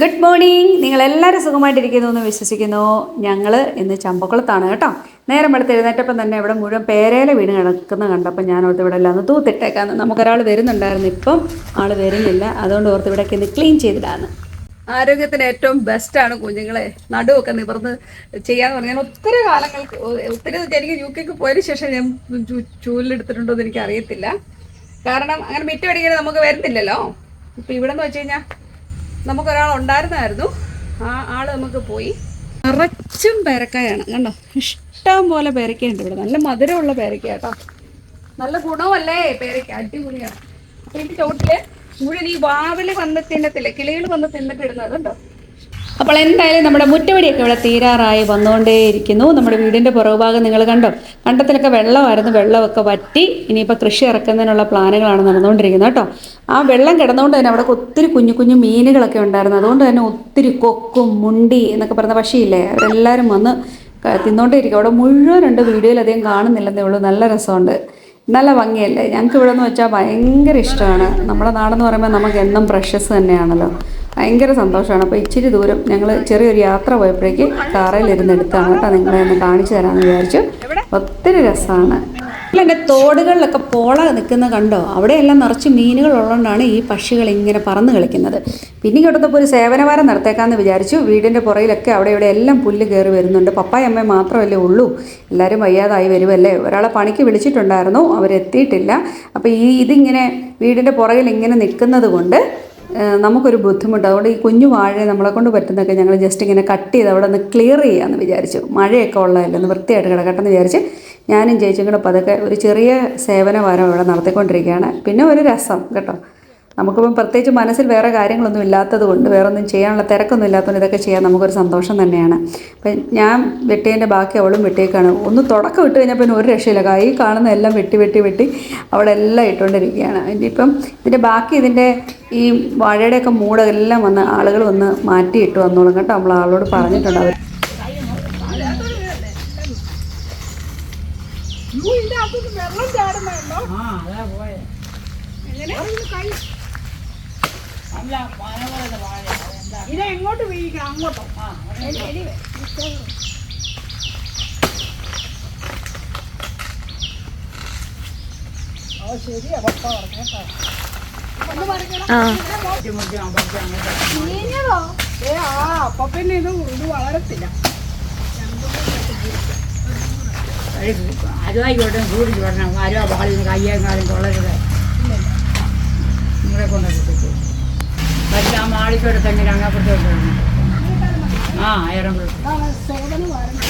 Good morning നിങ്ങൾ നിങ്ങളെല്ലാവരും സുഖമായിട്ടിരിക്കുന്നു എന്ന് വിശ്വസിക്കുന്നു. ഞങ്ങൾ ഇന്ന് ചമ്പക്കുളത്താണ് കേട്ടോ. നേരം എടുത്ത് എഴുന്നേറ്റപ്പം തന്നെ ഇവിടെ മുഴുവൻ പേരേല വീണ് കിടക്കുന്ന കണ്ടപ്പോൾ ഞാൻ ഓർത്ത് ഇവിടെ എല്ലാം ഒന്ന് തൂത്തിട്ടേക്കാന്ന് നമുക്കൊരാൾ വരുന്നുണ്ടായിരുന്നു. ഇപ്പം ആൾ വരുന്നില്ല. അതുകൊണ്ട് ഓർത്ത് ഇവിടെ ഒന്ന് ക്ലീൻ ചെയ്തിടാന്ന്. ആരോഗ്യത്തിന് ഏറ്റവും ബെസ്റ്റാണ് കുഞ്ഞുങ്ങളെ. നടുവൊക്കെ നിവർന്ന് ചെയ്യാന്ന് പറഞ്ഞാൽ ഒത്തിരി കാലങ്ങൾക്ക് ഒത്തിരി എനിക്ക് യു കെക്ക് പോയതിന് ശേഷം ഞാൻ ചൂലിലെടുത്തിട്ടുണ്ടോ എന്ന് എനിക്ക് അറിയത്തില്ല കാരണം അങ്ങനെ മിറ്റ അടിക്കാൻ നമുക്ക് വരുന്നില്ലല്ലോ ഇപ്പം ഇവിടെ നിന്ന് വെച്ച് കഴിഞ്ഞാൽ നമുക്കൊരാൾ ഉണ്ടായിരുന്നായിരുന്നു ആ ആൾ നമുക്ക് പോയി. നിറച്ചും പേരക്കായാണ്. കണ്ടോ? ഇഷ്ടം പോലെ പേരക്കയുണ്ട് ഇവിടെ. നല്ല മധുരമുള്ള പേരക്ക കേട്ടോ നല്ല ഗുണമല്ലേ പേരക്ക. അടിപൊളിയാണ്. അപ്പൊ ഇതിന്റെ ചോട്ടിൽ മുഴുവൻ ഈ വാവിൽ വന്ന് തിന്നത്തില്ലേ? കിളികൾ വന്ന് തിന്നിട്ട് ഇടുന്നത് അപ്പോൾ എന്തായാലും നമ്മുടെ മുറ്റവടിയൊക്കെ ഇവിടെ തീരാറായി വന്നുകൊണ്ടേയിരിക്കുന്നു. നമ്മുടെ വീടിന്റെ പുറകുഭാഗം നിങ്ങൾ കണ്ടോ? കണ്ടത്തിലൊക്കെ വെള്ളമായിരുന്നു. വെള്ളമൊക്കെ വറ്റി ഇനിയിപ്പോൾ കൃഷി ഇറക്കുന്നതിനുള്ള പ്ലാനുകളാണ് നടന്നുകൊണ്ടിരിക്കുന്നത് കേട്ടോ. ആ വെള്ളം കിടന്നുകൊണ്ട് തന്നെ അവിടെ ഒത്തിരി കുഞ്ഞു കുഞ്ഞു മീനുകളൊക്കെ ഉണ്ടായിരുന്നു. അതുകൊണ്ട് തന്നെ ഒത്തിരി കൊക്കും മുണ്ടി എന്നൊക്കെ പറയുന്ന പക്ഷിയില്ലേ? അവരെല്ലാവരും വന്ന് തിന്നുകൊണ്ടേയിരിക്കും അവിടെ മുഴുവനുണ്ട് വീഡിയോയിൽ അധികം കാണുന്നില്ലെന്നേ ഉള്ളൂ. നല്ല രസമുണ്ട്. നല്ല ഭംഗിയല്ലേ? ഞങ്ങൾക്ക് ഇവിടെ എന്ന് വെച്ചാൽ ഭയങ്കര ഇഷ്ടമാണ്. നമ്മുടെ നാടെന്ന് പറയുമ്പോൾ നമുക്ക് എന്നും പ്രഷസ് തന്നെയാണല്ലോ. ഭയങ്കര സന്തോഷമാണ്. അപ്പോൾ ഇച്ചിരി ദൂരം ഞങ്ങൾ ചെറിയൊരു യാത്ര പോയപ്പോഴേക്ക് കാറിലിരുന്ന് എടുത്താണ് കേട്ടോ നിങ്ങളെ ഒന്ന് കാണിച്ചു തരാമെന്ന് വിചാരിച്ചു. ഒത്തിരി രസമാണ്. എന്റെ തോടുകളിലൊക്കെ പോള നിൽക്കുന്ന കണ്ടോ? അവിടെയെല്ലാം നിറച്ച് മീനുകൾ ഉള്ളതുകൊണ്ടാണ് ഈ പക്ഷികൾ ഇങ്ങനെ പറന്ന് കളിക്കുന്നത്. പിന്നെ ഇങ്ങോട്ടപ്പോൾ ഒരു സേവനവാരം നടത്തേക്കാമെന്ന് വിചാരിച്ചു. വീടിന്റെ പുറയിലൊക്കെ അവിടെ ഇവിടെ എല്ലാം പുല്ല് കയറി വരുന്നുണ്ട്. പപ്പായ അമ്മ മാത്രമല്ലേ ഉള്ളൂ. എല്ലാവരും വയ്യാതായി വരുമല്ലേ ഒരാളെ പണിക്ക് വിളിച്ചിട്ടുണ്ടായിരുന്നു. അവരെത്തിയിട്ടില്ല. അപ്പോൾ ഈ ഇതിങ്ങനെ വീടിന്റെ പുറകിൽ ഇങ്ങനെ നിൽക്കുന്നത് കൊണ്ട് നമുക്കൊരു ബുദ്ധിമുട്ട്. അതുകൊണ്ട് ഈ കുഞ്ഞു വാഴയെ നമ്മളെ കൊണ്ട് പറ്റുന്നൊക്കെ ഞങ്ങൾ ജസ്റ്റ് ഇങ്ങനെ കട്ട് ചെയ്ത് അവിടെ ഒന്ന് ക്ലിയർ ചെയ്യാമെന്ന് വിചാരിച്ചു. മഴയൊക്കെ ഉള്ളതല്ലേ ഒന്ന് വൃത്തിയായിട്ട് കിടക്കട്ടെ എന്ന് വിചാരിച്ച് ഞാനും ചേച്ചിയും കൂടെ പതുക്കെ ഒരു ചെറിയ സേവനവാരം ഇവിടെ നടത്തിക്കൊണ്ടിരിക്കുകയാണ്. പിന്നെ ഒരു രസം കേട്ടോ. നമുക്കിപ്പം പ്രത്യേകിച്ച് മനസ്സിൽ വേറെ കാര്യങ്ങളൊന്നും ഇല്ലാത്തത് കൊണ്ട് വേറെ ഒന്നും ചെയ്യാനുള്ള തിരക്കൊന്നും ഇല്ലാത്തതുകൊണ്ട് ഇതൊക്കെ ചെയ്യാൻ നമുക്കൊരു സന്തോഷം തന്നെയാണ്. അപ്പം ഞാൻ വെട്ടിയതിന്റെ ബാക്കി അവളും വെട്ടിയേക്കാണ്. ഒന്ന് തുടക്കം ഇട്ട് കഴിഞ്ഞാൽ പിന്നെ ഒരു രക്ഷയില്ല. കൈ കാണുന്ന എല്ലാം വെട്ടി വെട്ടി വെട്ടി അവളെല്ലാം ഇട്ടുകൊണ്ടിരിക്കുകയാണ്. ഇനിയിപ്പം ഇതിന്റെ ബാക്കി ഇതിന്റെ ഈ വാഴയുടെയൊക്കെ മൂടെല്ലാം വന്ന് ആളുകൾ വന്ന് മാറ്റിയിട്ട് വന്നോളും കേട്ടോ. നമ്മൾ ആളോട് പറഞ്ഞിട്ടുണ്ട്. അവർ ശരി വീഴിക്കണം അങ്ങോട്ടോ പറഞ്ഞേട്ടോ ഏ ആ അപ്പൊ പിന്നെ ഇത് ഇത് വളരത്തില്ല അതുമായിക്കോട്ടെ സൂക്ഷിച്ച് വരണം ആരോ പാളിന് കയ്യേക്കാളും കൊള്ളരുത് നിങ്ങളെ കൊണ്ടു പക്ഷെ ആ മാളിക്കോടെ തന്നെ അങ്ങാപ്പുറത്തോട്ട് ആ ആ, സേവനം വരണം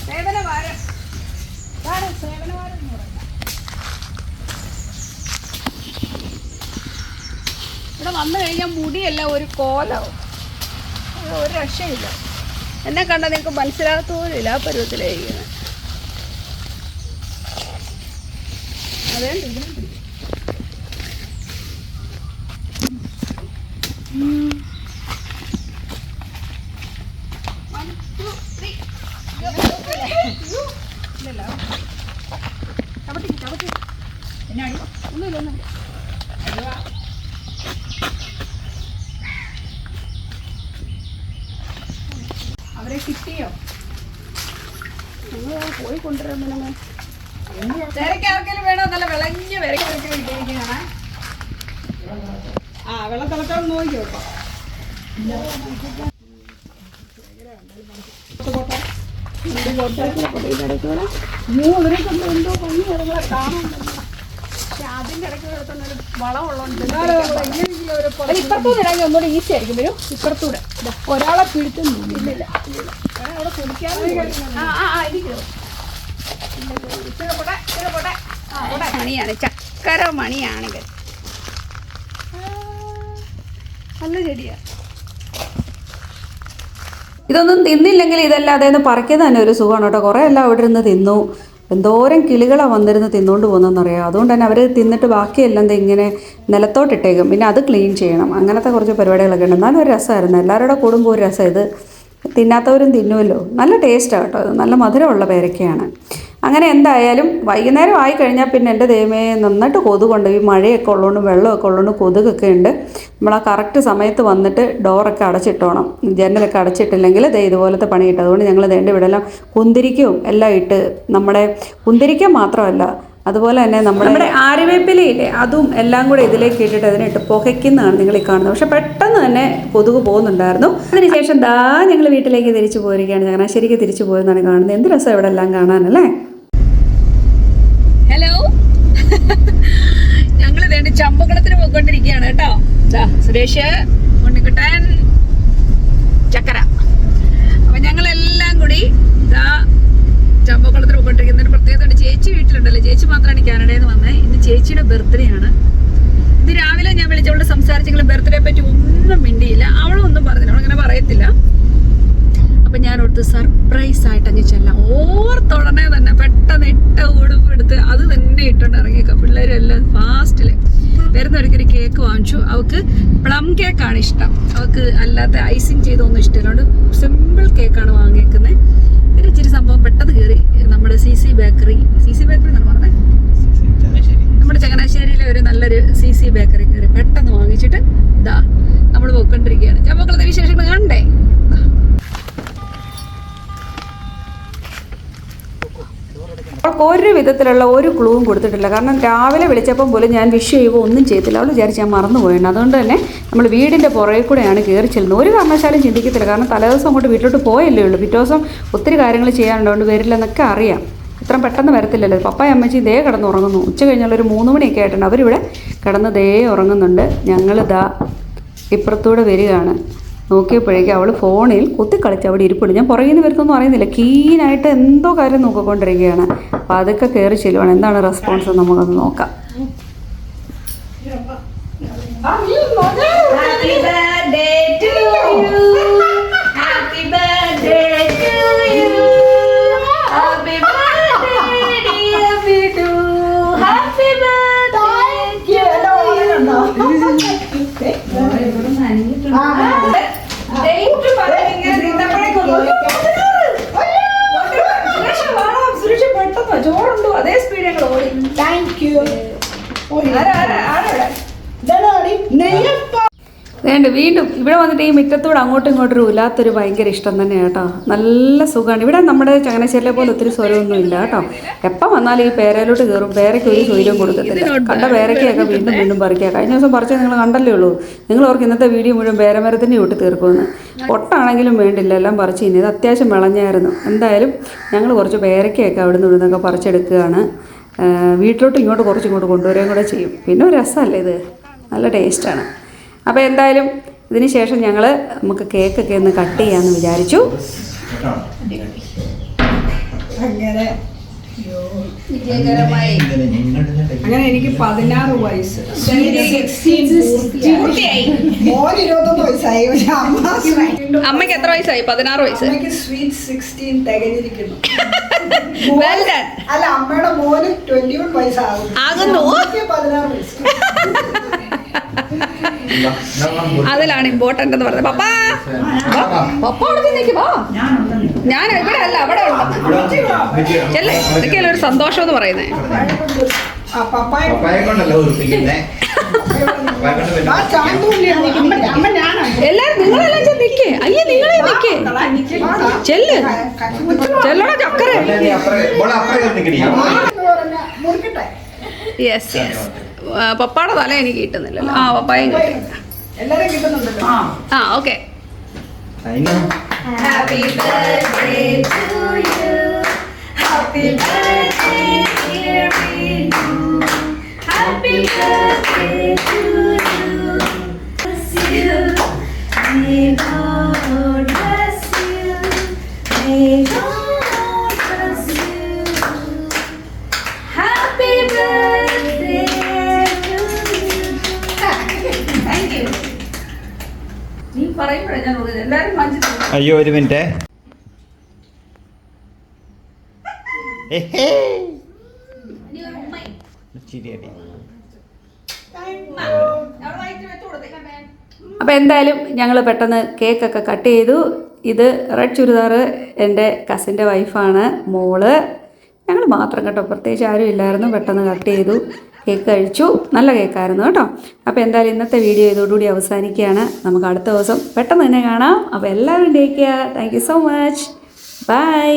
സേവനവാരം ഇതാണ് സേവനവാരം എന്ന് പറയുന്നത് ഇവിടെ വന്നു കഴിഞ്ഞാൽ മുടിയല്ല ഒരു കോലവും ഒരു രക്ഷയില്ല. എന്നെ കണ്ടാൽ നിങ്ങൾക്ക് മനസ്സിലാകത്ത പോലും ഇല്ല ആ പരുവത്തിലായിരിക്കുന്നത് അതേ പോയി കൊണ്ടുവരാൻ വേണോ? നല്ല വിളഞ്ഞ വിരക്കൊക്കെ ഇട്ടിരിക്കുകയാണ് ആ വെള്ളം കേട്ടോ ഇപ്പുറത്തൂടെ ഇറങ്ങി ഒന്നുകൂടെ ഈസി ആയിരിക്കും. വരും ഇപ്പുറത്തൂടെ. ഒരാളെ പിടിച്ചു ഇല്ലില്ല. അവിടെ കുളിക്കാനും ആ ആ ആ ഇരിക്കോ. മണിയാണ് ചക്കര മണിയാണെങ്കിൽ നല്ല ചെടിയാ. ഇതൊന്നും തിന്നില്ലെങ്കിൽ ഇതല്ലാതെ എന്ന് പറിക്കുന്നത് തന്നെ ഒരു സുഖമാണ് കേട്ടോ. കുറേ എല്ലാം അവിടെ ഇരുന്ന് തിന്നു. എന്തോരം കിളികളാണ് വന്നിരുന്ന് തിന്നുകൊണ്ട് പോകുന്നതെന്നറിയാം. അതുകൊണ്ട് തന്നെ അവർ തിന്നിട്ട് ബാക്കിയെല്ലാം ഇങ്ങനെ നിലത്തോട്ടിട്ടേക്കും. പിന്നെ അത് ക്ലീൻ ചെയ്യണം. അങ്ങനത്തെ കുറച്ച് പരിപാടികളൊക്കെ ഉണ്ട്. എന്നാലും ഒരു രസമായിരുന്നു. എല്ലാവരുടെ കൂടുമ്പോൾ ഒരു രസം. ഇത് തിന്നാത്തവരും തിന്നുമല്ലോ നല്ല ടേസ്റ്റാണ് കേട്ടോ. നല്ല മധുരമുള്ള പേരയ്ക്കയാണ് അങ്ങനെ എന്തായാലും വൈകുന്നേരം ആയി കഴിഞ്ഞാൽ പിന്നെ എന്റെ ദൈവമേ നന്നായിട്ട് കൊതുകുണ്ട്. ഈ മഴയൊക്കെ ഉള്ളതുകൊണ്ട് വെള്ളമൊക്കെ ഉള്ളതുകൊണ്ട് കൊതുകൊക്കെ ഉണ്ട്. നമ്മൾ ആ കറക്റ്റ് സമയത്ത് വന്നിട്ട് ഡോറൊക്കെ അടച്ചിട്ടോണം. ജനലൊക്കെ അടച്ചിട്ടില്ലെങ്കിൽ ദേ ഇതുപോലത്തെ പണി കിട്ടും അതുകൊണ്ട് ഞങ്ങൾ ദേണ്ട ഇവിടെ എല്ലാം കുന്തിരിക്കവും എല്ലാം ഇട്ട് നമ്മുടെ കുന്തിരിക്കം മാത്രമല്ല അതുപോലെ തന്നെ നമ്മുടെ നമ്മുടെ ആര്യവേപ്പിലയില്ലേ അതും എല്ലാം കൂടെ ഇതിലേക്ക് ഇട്ടിട്ട് അതിനിട്ട് പുകയ്ക്കുന്നതാണ് നിങ്ങൾ ഈ കാണുന്നത്. പക്ഷെ പെട്ടെന്ന് തന്നെ കൊതുക് പോകുന്നുണ്ടായിരുന്നു. അതിനുശേഷം ദാ ഞങ്ങൾ വീട്ടിലേക്ക് തിരിച്ചു പോയിരിക്കുകയാണ്. ചങ്ങനാശ്ശേരിക്ക് തിരിച്ചു പോയെന്നാണ് കാണുന്നത്. എന്ത് രസം ഇവിടെ എല്ലാം കാണാനല്ലേ ഹലോ ഞങ്ങൾ വേണ്ടി ചമ്പക്കുളത്തിന് പോയിക്കൊണ്ടിരിക്കുകയാണ് കേട്ടോ ദാ, സുരേഷ് ഉണ്ണിക്കുട്ടൻ ചക്കര. അപ്പൊ ഞങ്ങളെല്ലാം കൂടി ഇതാ ചമ്പക്കുളത്തിന് പോയിക്കൊണ്ടിരിക്കുന്നതിന് പ്രത്യേകത. ചേച്ചി വീട്ടിലുണ്ടല്ലോ. ചേച്ചി മാത്രമാണ് കാനഡയിൽ നിന്ന് വന്നത് ഇന്ന് ചേച്ചിയുടെ ബർത്ത്ഡേ ആണ്. ഇത് രാവിലെ ഞാൻ വിളിച്ചവളോട് സംസാരിച്ചെങ്കിലും ബർത്ത്ഡേ പറ്റി ഒന്നും മിണ്ടിയില്ല. അവളും ഒന്നും പറഞ്ഞില്ല. അവളങ്ങനെ പറയത്തില്ല. അപ്പൊ ഞാൻ ഓർത്ത് സർപ്രൈസ് ആയിട്ട് അങ്ങ് ചെല്ലാം. ഓർത്തുടനെ തന്നെ പെട്ടെന്ന് ഇട്ട ഉടുപ്പ് എടുത്ത് അത് തന്നെ ഇട്ടോണ്ട് ഇറങ്ങിയൊക്കെ പിള്ളേരെല്ലാം ഫാസ്റ്റിൽ വരുന്നവർക്ക് കേക്ക് വാങ്ങിച്ചു. അവൾക്ക് പ്ലം കേക്കാണ് ഇഷ്ടം. അവൾക്ക് അല്ലാത്ത ഐസിങ് ചെയ്തൊന്നും ഇഷ്ടമില്ല. അതുകൊണ്ട് സിമ്പിൾ കേക്കാണ് വാങ്ങിയേക്കുന്നത് പിന്നെ ഇച്ചിരി സംഭവം പെട്ടെന്ന് കയറി നമ്മുടെ C C bakery C C bakery എന്നാണ് പറഞ്ഞത് നമ്മുടെ ചങ്ങനാശ്ശേരിയിലെ ഒരു നല്ലൊരു സി സി ബേക്കറി കയറി പെട്ടെന്ന് വാങ്ങിച്ചിട്ട് ഇതാ നമ്മൾ പോയിക്കൊണ്ടിരിക്കുകയാണ്. ഞാൻ മക്കളുടെ വിശേഷങ്ങൾ കണ്ടേ? അവൾക്ക് ഒരു വിധത്തിലുള്ള ഒരു ക്ലൂവും കൊടുത്തിട്ടില്ല. കാരണം രാവിലെ വിളിച്ചപ്പം പോലും ഞാൻ വിഷ് ചെയ്യുമ്പോൾ ഒന്നും ചെയ്തില്ല അവൾ വിചാരിച്ച് ഞാൻ മറന്നു പോയാണ് അതുകൊണ്ട് തന്നെ നമ്മൾ വീടിന്റെ പുറകെ കൂടെയാണ് കയറി ചെല്ലുന്നത്. ഒരു കാരണവശാലും ചിന്തിക്കത്തില്ല. കാരണം തലേദിവസം അങ്ങോട്ട് വീട്ടിലോട്ട് പോയല്ലേ ഉള്ളൂ. പിറ്റേ ദിവസം ഒത്തിരി കാര്യങ്ങൾ ചെയ്യാനുള്ളതുകൊണ്ട് വരില്ലെന്നൊക്കെ അറിയാം. ഇത്രയും പെട്ടെന്ന് വരത്തില്ലല്ലോ. പപ്പായ അമ്മച്ചി ദേ കിടന്ന് ഉറങ്ങുന്നു. ഉച്ച കഴിഞ്ഞുള്ള ഒരു മൂന്ന് മണിയൊക്കെ ആയിട്ടുണ്ട്. അവരിവിടെ കിടന്ന് ദേ ഉറങ്ങുന്നുണ്ട്. ഞങ്ങളിതാ ഇപ്പുറത്തൂടെ വരികയാണ്. നോക്കിയപ്പോഴേക്കും അവൾ ഫോണിൽ കുത്തിക്കളിച്ച് അവിടെ ഇരിപ്പുണ്ട്. ഞാൻ പുറകിൽ നിന്ന് വരുന്നൊന്നും അറിയുന്നില്ല. കീനായിട്ട് എന്തോ കാര്യം നോക്കിക്കൊണ്ടിരിക്കുകയാണ്. അപ്പോൾ അതൊക്കെ കയറി ചെല്ലുവാണ്. എന്താണ് റെസ്പോൺസ് നമുക്കൊന്ന് നോക്കാം. Happy birthday to you. Happy birthday to you. Happy birthday, dear Bidu. Happy birthday to Date പറയാൻ ഇങ്ങനെ നിന്നപ്പോഴേക്കും സുരേഷ് വേണം, സുരേഷ് പെട്ടെന്ന് ചോറുണ്ടോ അതേ സ്പീഡ് ഞങ്ങൾ ഓടി താങ്ക് യു ആരാ ആരാ ആരാ ഇവിടെ? ഇതാണ് നെയ്യപ്പ വേണ്ട വീണ്ടും ഇവിടെ വന്നിട്ട് ഈ മുറ്റത്തോട് അങ്ങോട്ടും ഇങ്ങോട്ടും ഇല്ലാത്തൊരു ഉലാത്തൊരു ഭയങ്കര ഇഷ്ടം തന്നെയാണ് കേട്ടോ. നല്ല സുഖമാണ്. ഇവിടെ നമ്മുടെ ചങ്ങനാശ്ശേരിയിലെ പോലെ ഒത്തിരി സ്വരമൊന്നും ഇല്ല കേട്ടോ. എപ്പം വന്നാലും ഈ പേരയിലോട്ട് കയറും പേരയ്ക്ക് ഒരു സ്വൈര്യം കൊടുക്കത്തില്ല. കണ്ട പേരയ്ക്കൊക്കെ വീണ്ടും വീണ്ടും പറിക്കുക. കഴിഞ്ഞ ദിവസം പറിച്ചത് നിങ്ങൾ കണ്ടല്ലേ ഉള്ളൂ. നിങ്ങൾ ഓർക്ക് ഇന്നത്തെ വീഡിയോ മുഴുവൻ പേരമരത്തിന്റെ വിട്ട് തീർക്കുമെന്ന്. പൊട്ടാണെങ്കിലും വേണ്ടില്ല എല്ലാം പറിച്ച് ഇനി ഇത് അത്യാവശ്യം വിളഞ്ഞായിരുന്നു. എന്തായാലും ഞങ്ങൾ കുറച്ച് പേരയ്ക്കൊക്കെ അവിടെ നിന്ന് ഇവിടുന്നൊക്കെ പറിച്ചെടുക്കുകയാണ്. വീട്ടിലോട്ട് ഇങ്ങോട്ട് കുറച്ച് ഇങ്ങോട്ട് കൊണ്ടുവരികയും കൂടെ ചെയ്യും. പിന്നെ ഒരു രസമല്ലേ ഇത്? നല്ല ടേസ്റ്റാണ്. അപ്പോൾ എന്തായാലും ഇതിന് ശേഷം ഞങ്ങൾ നമുക്ക് കേക്കൊക്കെ ഒന്ന് കട്ട് ചെയ്യാമെന്ന് വിചാരിച്ചു. അങ്ങനെ അങ്ങനെ എനിക്ക് പതിനാറ് വയസ്സ്. വയസ്സായി. അമ്മയ്ക്ക് എത്ര വയസ്സായി? പതിനാറ് വയസ്സ്. അമ്മയ്ക്ക് സ്വീറ്റ് സിക്സ്റ്റീൻ തികഞ്ഞിരിക്കുന്നു. അല്ല അമ്മയുടെ മോന് ട്വന്റി വൺ വയസ്സാകും ആകുന്നു. അമ്മയ്ക്ക് പതിനാറ് വയസ്സ്. അതിലാണ് ഇമ്പോർട്ടന്റ് എന്ന് പറഞ്ഞത് പപ്പാ പപ്പ അവിടെ നിൽക്കുമോ ഞാൻ ഇവിടെ അല്ല അവിടെ ഉണ്ട് ചെല്ലേ ഇതൊക്കെയല്ലേ ഒരു സന്തോഷം എന്ന് പറയുന്നത് എല്ലാരും നിങ്ങളെല്ലാം ചെന്ന് നിൽക്കേ അയ്യേ നിങ്ങളെ നിൽക്കേ ചെല്ല് ചെല്ലടാ ചക്കര അപ്പുറം നിൽക്കണി മുറിക്കട്ടെ യെസ് യെസ് പപ്പാടെ തല എനിക്ക് കിട്ടുന്നില്ലല്ലോ. ആ പപ്പായും കിട്ടി. ആ okay. Happy birthday to you. Happy birthday, പറയുമ്പോഴേ ഞാൻ എല്ലാവരും അയ്യോ ഒരു മിനിറ്റ്. ചിരിയടി. അപ്പോൾ എന്തായാലും ഞങ്ങൾ പെട്ടെന്ന് കേക്കൊക്കെ കട്ട് ചെയ്തു. ഇത് റെഡ് ചുരിദാർ എന്റെ കസിന്റെ വൈഫാണ് മോൾ. ഞങ്ങൾ മാത്രം കേട്ടോ പ്രത്യേകിച്ച് ആരും ഇല്ലായിരുന്നു പെട്ടെന്ന് കട്ട് ചെയ്തു. കേക്ക് കഴിച്ചു. നല്ല കേക്കായിരുന്നു കേട്ടോ. അപ്പോൾ എന്തായാലും ഇന്നത്തെ വീഡിയോ ഇതോടുകൂടി അവസാനിക്കുകയാണ്. നമുക്ക് അടുത്ത ദിവസം പെട്ടെന്ന് തന്നെ കാണാം. അപ്പോൾ എല്ലാവരും take care thank so much bye